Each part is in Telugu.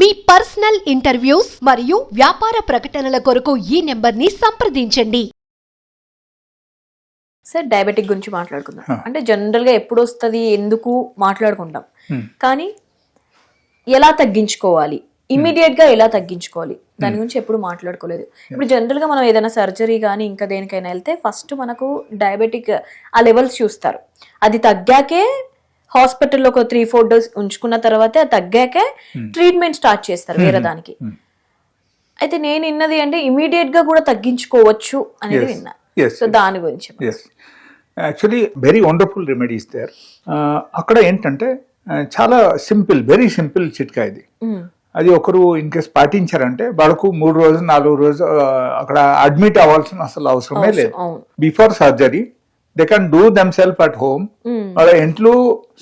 మీ పర్సనల్ ఇంటర్వ్యూస్ మరియు వ్యాపార ప్రకటనల కొరకు ఈ నెంబర్ని సంప్రదించండి. సార్ డయాబెటిక్ గురించి మాట్లాడుకుందాం. అంటే జనరల్గా ఎప్పుడు వస్తుంది ఎందుకు మాట్లాడుకుంటాం. కానీ ఎలా తగ్గించుకోవాలి? ఇమీడియట్గా ఎలా తగ్గించుకోవాలి? దాని గురించి ఎప్పుడు మాట్లాడుకోలేదు. ఇప్పుడు జనరల్గా మనం ఏదైనా సర్జరీ కానీ ఇంకా దేనికైనా వెళ్తే ఫస్ట్ మనకు డయాబెటిక్ ఆ లెవెల్స్ చూస్తారు. అది తగ్గాకే హాస్పిటల్లో ఒక త్రీ ఫోర్ డేస్ ఉంచుకున్న తర్వాతే తగ్గాకే ట్రీట్మెంట్ స్టార్ట్ చేస్తారు వేరే దానికి Hmm. అయితే నేను విన్నది అంటే ఇమీడియట్గా కూడా తగ్గించుకోవచ్చు అనేది. విన్నా సో. దాని గురించి actually very wonderful remedies there అక్కడ ఏంటంటే చాలా సింపుల్ వెరీ సింపుల్ చిట్కా ఇది. అది ఒకరు ఇన్ కేస్ పాటించారంటే వాళ్ళకు మూడు రోజులు నాలుగు రోజులు అక్కడ అడ్మిట్ అవ్వాల్సిన అసలు అవసరమే అవసరం, లేదు. Before surgery they can do them self at home. వాళ్ళ ఇంట్లో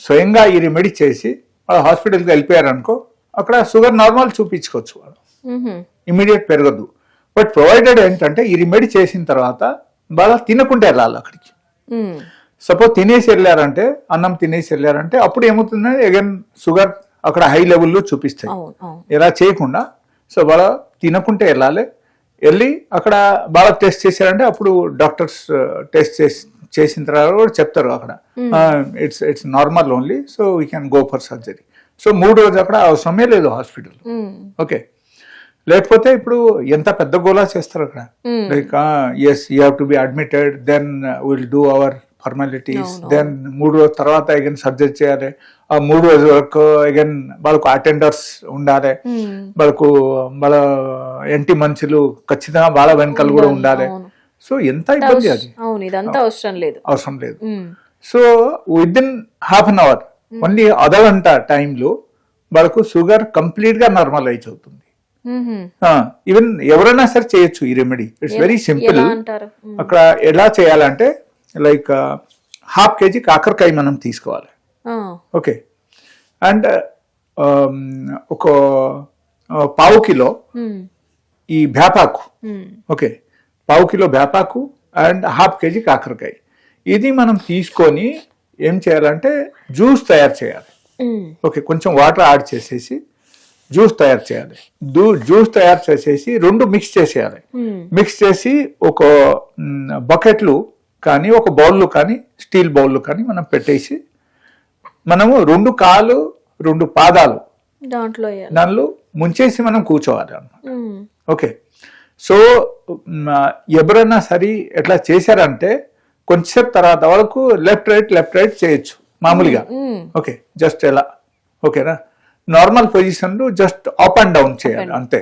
స్వయంగా ఈ రెమెడీ చేసి వాళ్ళ హాస్పిటల్కి వెళ్ళిపోయారనుకో అక్కడ షుగర్ నార్మల్ చూపించుకోవచ్చు వాళ్ళు. ఇమీడియట్ పెరగదు. బట్ ప్రొవైడెడ్ ఏంటంటే ఈ రెమెడీ చేసిన తర్వాత బాగా తినకుండా వెళ్ళాలి అక్కడికి. సపోజ్ తినేసి వెళ్ళారంటే అన్నం తినేసి వెళ్ళారంటే అప్పుడు ఏమవుతుందంటే అగైన్ షుగర్ అక్కడ హై లెవెల్లో చూపిస్తాయి. ఇలా చేయకుండా సో వాళ్ళ తినకుంటే వెళ్ళాలి. వెళ్ళి అక్కడ బాగా టెస్ట్ చేశారంటే అప్పుడు డాక్టర్స్ టెస్ట్ చేసి చేసిన తర్వాత కూడా చెప్తారు అక్కడ. It's it's normal only so we can go for surgery so మూడు రోజులు అక్కడ అవసరమే లేదు హాస్పిటల్. ఓకే లేకపోతే ఇప్పుడు ఎంత పెద్ద గోలా చేస్తారు అక్కడ. Like as you have to be admitted then will do our formalities then మూడు రోజుల తర్వాత అగైన్ సర్జరీ చేయాలి. ఆ మూడు రోజుల వరకు అగైన్ వాళ్ళకు అటెండర్స్ ఉండాలి. వాళ్ళకు వాళ్ళ ఎంటి మనుషులు ఖచ్చితంగా వాళ్ళ వెనకాల కూడా ఉండాలి. సో ఎంత ఇబ్బంది అది అవును ఇదంతా అవసరం లేదు అవసరం లేదు. So within half an hour only అర్ధగంట టైంలో వాళ్ళకు షుగర్ కంప్లీట్గా నార్మలైజ్ అవుతుంది. ఈవెన్ ఎవరైనా సరే చేయొచ్చు ఈ రెమెడీ ఇట్స్ వెరీ సింపుల్. అక్కడ ఎలా చేయాలంటే లైక్ హాఫ్ కేజీ కాకరకాయ మనం తీసుకోవాలి. ఓకే అండ్ ఒక ఆ, పావు కిలో. ఈ వేపాకు మ్మ్. ఓకే పావు కిలో వేపాకు అండ్ హాఫ్ కేజీ కాకరకాయ ఇది మనం తీసుకొని ఏం చేయాలంటే జ్యూస్ తయారు చేయాలి. ఓకే కొంచెం వాటర్ యాడ్ చేసేసి జ్యూస్ తయారు చేయాలి జ్యూస్ తయారు చేసేసి రెండు మిక్స్ చేసేయాలి. మిక్స్ చేసి ఒక బకెట్లు కానీ ఒక బౌల్లో కానీ స్టీల్ బౌల్లో కానీ మనం పెట్టేసి మనము రెండు కాళ్ళు రెండు పాదాలు దాంట్లో. దానిలో ముంచేసి మనం కూర్చోవాలి అన్నమాట. ఓకే సో ఎవరైనా సరే ఎట్లా చేశారంటే కొంచెంసేపు తర్వాత వాళ్ళకు లెఫ్ట్ రైట్ లెఫ్ట్ రైట్ చేయొచ్చు మామూలుగా. మ్మ్. ఓకే జస్ట్ ఎలా ఓకేనా? నార్మల్ పొజిషన్లో జస్ట్ అప్ అండ్ డౌన్ చేయాలి అంతే.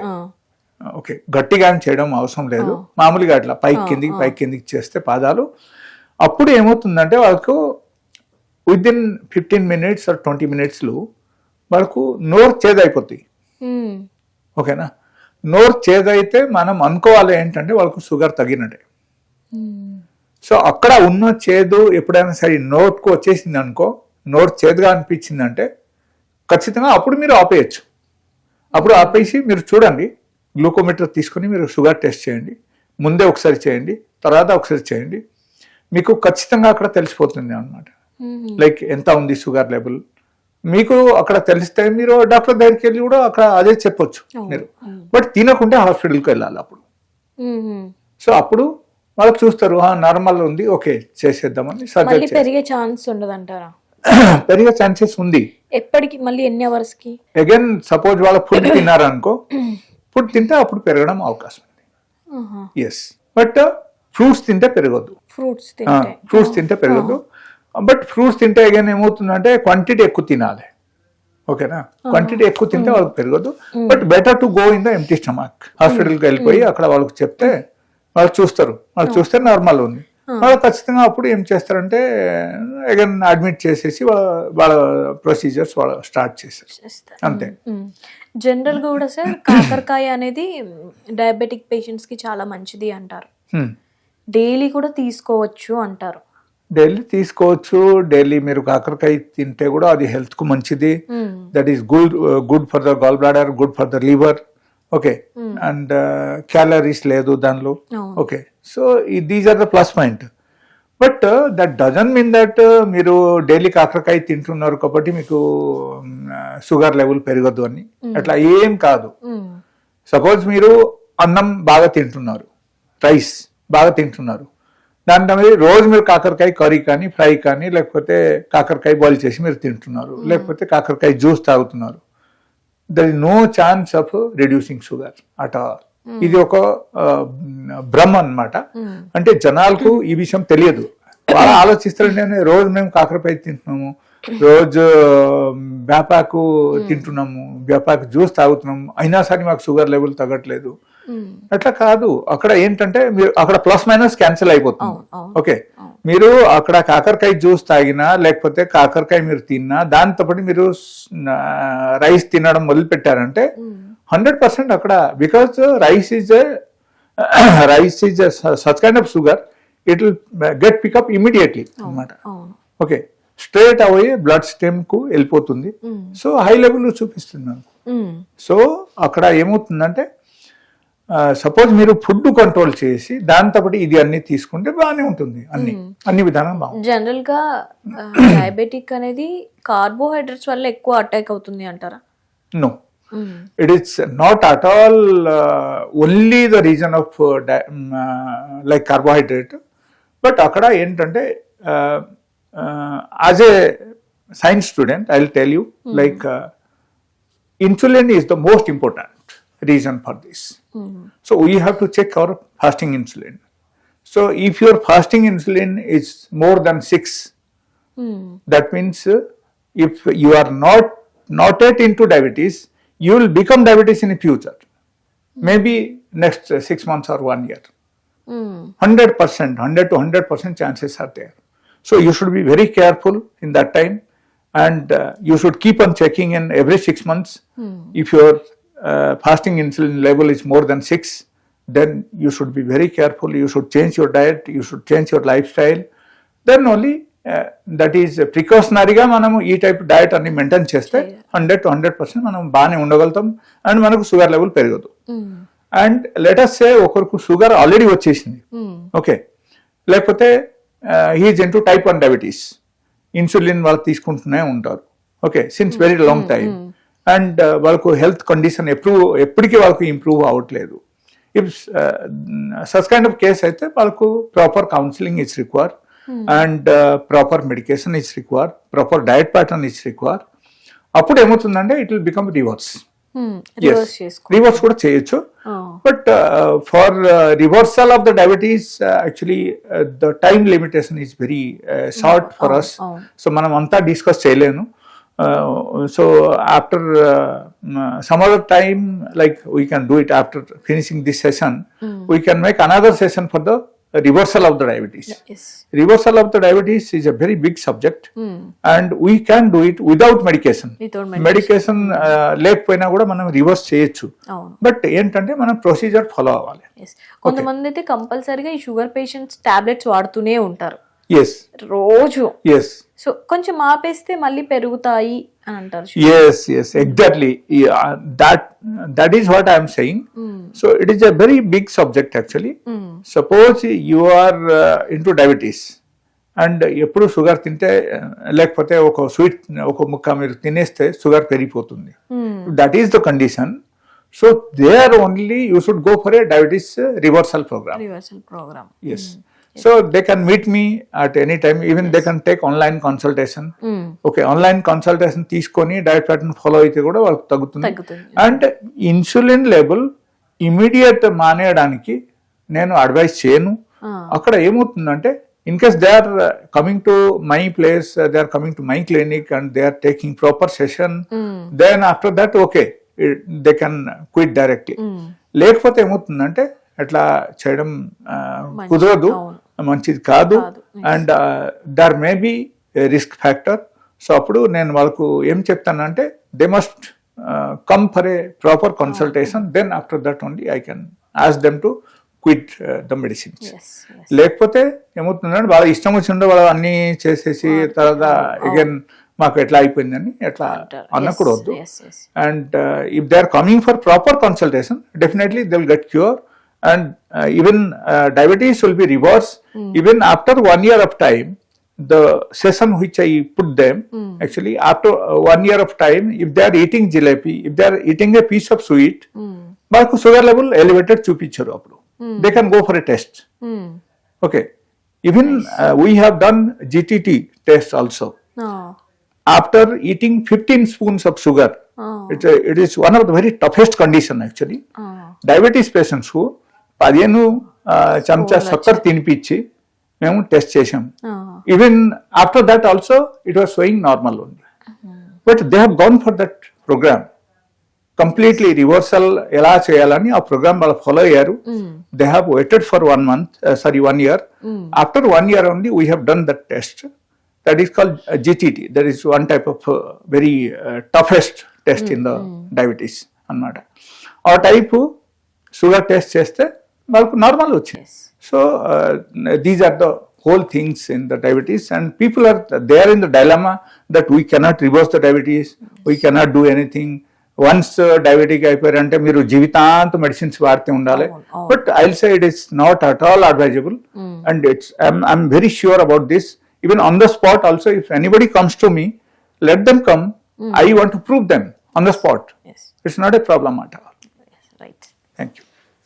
ఓకే గట్టిగా చేయడం అవసరం లేదు. మామూలుగా అట్లా పైకి కిందికి పైకి కిందికి చేస్తే పాదాలు. అప్పుడు ఏమవుతుందంటే వాళ్ళకు within fifteen minutes or twenty మినిట్స్లో వాళ్ళకు నోరు చేదైపోతాయి. ఓకేనా? నోరు చేదైతే మనం అనుకోవాలి ఏంటంటే వాళ్ళకు షుగర్ తగ్గినట్టే మ్మ్. సో అక్కడ ఉన్న చేదు ఎప్పుడైనా సరే నోట్కు వచ్చేసింది అనుకో నోరు చేదుగా అనిపించిందంటే ఖచ్చితంగా అప్పుడు మీరు ఆపేయచ్చు అప్పుడు ఆపేసి మీరు చూడండి గ్లూకోమీటర్ తీసుకొని మీరు షుగర్ టెస్ట్ చేయండి ముందే ఒకసారి చేయండి తర్వాత ఒకసారి చేయండి మీకు ఖచ్చితంగా అక్కడ తెలిసిపోతుంది అన్నమాట మ్మ్. లైక్ ఎంత ఉంది షుగర్ లెవెల్ మీకు అక్కడ తెలిస్తే మీరు డాక్టర్ దగ్గరికి వెళ్ళి కూడా అక్కడ అదే చెప్పొచ్చు మీరు. బట్ తినకుంటే హాస్పిటల్కి వెళ్ళాలి అప్పుడు. సో అప్పుడు వాళ్ళకి చూస్తారు నార్మల్ ఉంది ఓకే చేసేద్దామని సర్జరీ పెరిగే ఛాన్స్ ఉండదంటారా? పెరిగే ఛాన్సెస్ ఉంది. ఎప్పటికి మళ్ళీ ఎన్ని అవర్స్కి అగైన్ సపోజ్ వాళ్ళ ఫుడ్ తిన్నారనుకో ఫుడ్ తింటే అప్పుడు పెరగడం అవకాశం ఉంది. ఎస్ బట్ ఫ్రూట్స్ తింటే పెరగదు ఫ్రూట్స్ ఫ్రూట్స్ తింటే. పెరగదు బట్ ఫ్రూట్స్ తింటే అగైన్ ఏమవుతుందంటే క్వాంటిటీ ఎక్కువ తినాలి. ఓకేనా? క్వాంటిటీ ఎక్కువ తింటే వాళ్ళకి పెరగదు. But better to go in the empty stomach హాస్పిటల్కి వెళ్ళిపోయి అక్కడ వాళ్ళకి చెప్తే వాళ్ళు చూస్తారు. వాళ్ళు చూస్తే నార్మల్ ఉంది. వాళ్ళు ఖచ్చితంగా అప్పుడు ఏం చేస్తారంటే అగైన్ అడ్మిట్ చేసేసి వాళ్ళ వాళ్ళ ప్రొసీజర్స్ వాళ్ళు స్టార్ట్ చేశారు చేస్తారు. అంతే. జనరల్గా కూడా సార్ కాకరకాయ అనేది డయాబెటిక్ పేషెంట్స్కి చాలా మంచిది అంటారు. డైలీ కూడా తీసుకోవచ్చు అంటారు. డైలీ తీసుకోవచ్చు. డైలీ మీరు కాకరకాయ తింటే కూడా అది హెల్త్కు మంచిది. That is good good for the gall bladder good for the liver okay and calories లేదు దానిలో. Okay so these are the plus point but that doesn't mean that మీరు డైలీ కాకరకాయ తింటున్నారు కాబట్టి మీకు షుగర్ లెవెల్ పెరగదు అని. అట్లా ఏం కాదు. సపోజ్ మీరు అన్నం బాగా తింటున్నారు. రైస్ బాగా తింటున్నారు. దాని తర్వాత రోజు మీరు కాకరకాయ కర్రీ కానీ ఫ్రై కానీ లేకపోతే కాకరకాయ బాయిల్ చేసి మీరు తింటున్నారు లేకపోతే కాకరకాయ జ్యూస్ తాగుతున్నారు. There is no chance of reducing sugar at all ఇది ఒక భ్రమ అన్నమాట. అంటే జనాలకు ఈ విషయం తెలియదు. వాళ్ళు ఆలోచిస్తారు నేను రోజు మేము కాకరకాయ తింటున్నాము రోజు వేపాకు తింటున్నాము వేపాకు జ్యూస్ తాగుతున్నాము అయినా సరే మాకు షుగర్ లెవెల్ తగ్గట్లేదు. అట్లా కాదు. అక్కడ ఏంటంటే మీరు అక్కడ ప్లస్ మైనస్ క్యాన్సిల్ అయిపోతుంది. ఓకే. మీరు అక్కడ కాకరకాయ జ్యూస్ తాగినా లేకపోతే కాకరకాయ మీరు తిన్నా దాంతో పాటు మీరు రైస్ తినడం మొదలు పెట్టారంటే హండ్రెడ్ పర్సెంట్ అక్కడ because rice is rice is such kind of sugar. It will get pick up immediately అన్నమాట. అవును. ఓకే. స్ట్రేట్ అవే బ్లడ్ స్టెమ్కు వెళ్ళిపోతుంది. సో హై లెవెల్ చూపిస్తున్నాను. సో అక్కడ ఏమవుతుందంటే సపోజ్ మీరు ఫుడ్ కంట్రోల్ చేసి దాంతో పాటు ఇది అన్ని తీసుకుంటే బాగానే ఉంటుంది అన్ని. అన్ని విధానం బాగుంది జనరల్గా డయాబెటిక్ అనేది కార్బోహైడ్రేట్స్ వల్ల ఎక్కువ అటాక్ అవుతుంది అంటారా? No it is not at all only the reason of like carbohydrate but అక్కడ ఏంటంటే as a science student I will tell you like insulin is the most important. Reason for this. So we have to check our fasting insulin. So if your fasting insulin is more than six, that means uh, if you are not not yet into diabetes, you will become diabetes in the future. Maybe next uh, six months or one year. Hundred percent, hundred to hundred percent chances are there. So you should be very careful in that time, and uh, you should keep on checking in every six months. If your uh, fasting insulin level is more than six, then you should be very careful. You should change your diet. You should change your lifestyle. Then only that is ప్రికాషనరీగా మనము ఈ టైప్ డయట్ అన్ని మెయింటైన్ చేస్తే హండ్రెడ్ టు హండ్రెడ్ పర్సెంట్ మనం బాగానే ఉండగలుగుతాం అండ్ మనకు షుగర్ లెవెల్ పెరగదు. మ్మ్. అండ్ లెటస్ సే ఒకరికి షుగర్ ఆల్రెడీ వచ్చేసింది. ఓకే లేకపోతే he's into type one diabetes insulin వాళ్ళు తీసుకుంటూనే ఉంటారు. Okay since very long time and వాళ్ళకు హెల్త్ కండిషన్ ఎప్పుడు ఎప్పటికీ వాళ్ళకు ఇంప్రూవ్ అవ్వట్లేదు. If such kind of case అయితే వాళ్ళకు proper counselling is require and proper medication is require proper diet pattern is require అప్పుడు ఏమవుతుందంటే it will become reverse. Reverse కూడా చేయొచ్చు. ఆ. But uh, for uh, reversal of the diabetes, uh, actually uh, the time limitation is very uh, short for us. అవును. సో మనం అంతా డిస్కస్ చేయలేను. So after some other time like we can do it after finishing this session we can make another session for the reversal of the diabetes as reversal of the diabetes is a very big subject hmm. And we can do it without medication Without medication లేకపోయినా కూడా మనం రివర్స్ చేయొచ్చు. బట్ ఏంటంటే మనం ప్రొసీజర్ ఫాలో అవ్వాలి. కొంతమంది అయితే కంపల్సరీగా ఈ షుగర్ పేషెంట్స్ టాబ్లెట్స్ వాడుతూనే ఉంటారు. ఎస్ రోజు. ఎస్ సో కొంచెం ఆపేస్తే మళ్ళీ పెరుగుతాయి అని అంటారు yes yes exactly that that is what I'm saying so it is a very big subject actually suppose you are into diabetes and ఎప్పుడు షుగర్ తింటే uh, లేకపోతే ఒక స్వీట్ ఒక ముక్క మీరు తినేస్తే షుగర్ పెరిగిపోతుంది. That is the condition so they are only you should go for a diabetes reversal program reversal program Yes. So they can meet me at any time. Even they can take online consultation. Okay online consultation తీసుకొని డైట్ ప్యాటర్న్ ఫాలో అయితే కూడా వాళ్ళకి తగ్గుతుంది. అండ్ ఇన్సులిన్ లెవెల్ ఇమీడియట్ మానేయడానికి నేను అడ్వైస్ చేయను. అక్కడ ఏమవుతుందంటే in case they are coming to my place they are coming to my clinic and they are taking proper session then after that okay they can quit directly లేకపోతే ఏమవుతుందంటే అట్లా చేయడం ఆ, కుదరదు. మంచిది కాదు. And there may be risk factor so అప్పుడు నేను వాళ్ళకు ఏం చెప్తానంటే they must come for a proper consultation then after that only I can ask them to quit the medicines లేకపోతే ఏమవుతుందంటే వాళ్ళ ఇష్టం వచ్చిందో వాళ్ళు అన్ని చేసేసి తర్వాత అగైన్ మాకు ఎట్లా అయిపోయిందని ఎట్లా అన్నప్పుడు వద్దు. Yes yes and uh, if they are coming for proper consultation definitely and uh, even uh, diabetes will be reversed mm. even after one year of time the session which i put them mm. actually after uh, one year of time if they are eating jalebi if they are eating a piece of sweet mm. but sugar level elevated chupi choro mm. they can go for a test mm. okay even uh, we have done gtt test also oh. after eating 15 spoons of sugar oh. Uh, it is one of the very toughest condition actually oh. diabetes patients who పదిహేను చెంచా చక్కెర తినిపించి మేము టెస్ట్ చేసాం even after that also it was showing normal only but they have gone for that program completely reversal ఎలా చేయాలని ఆ ప్రోగ్రామ్ వాళ్ళు ఫాలో అయ్యారు. They have waited for one month sorry one year after one year only we have done that test that is called GTT that is one type of very toughest test in the diabetes అన్నమాట. ఆ టైపు షుగర్ టెస్ట్ చేస్తే వాళ్ళకు నార్మల్ వచ్చింది so these are the whole things in the diabetes and people are they are in the dilemma that we cannot reverse the diabetes we cannot do anything. Once diabetic అయిపోయారంటే మీరు జీవితాంత మెడిసిన్స్ వాడితే ఉండాలి. But I say it is not at all advisable and it's I'm very sure about this even on the spot also if anybody comes to me let them come I want to prove them on the spot it's not a problem at all thank you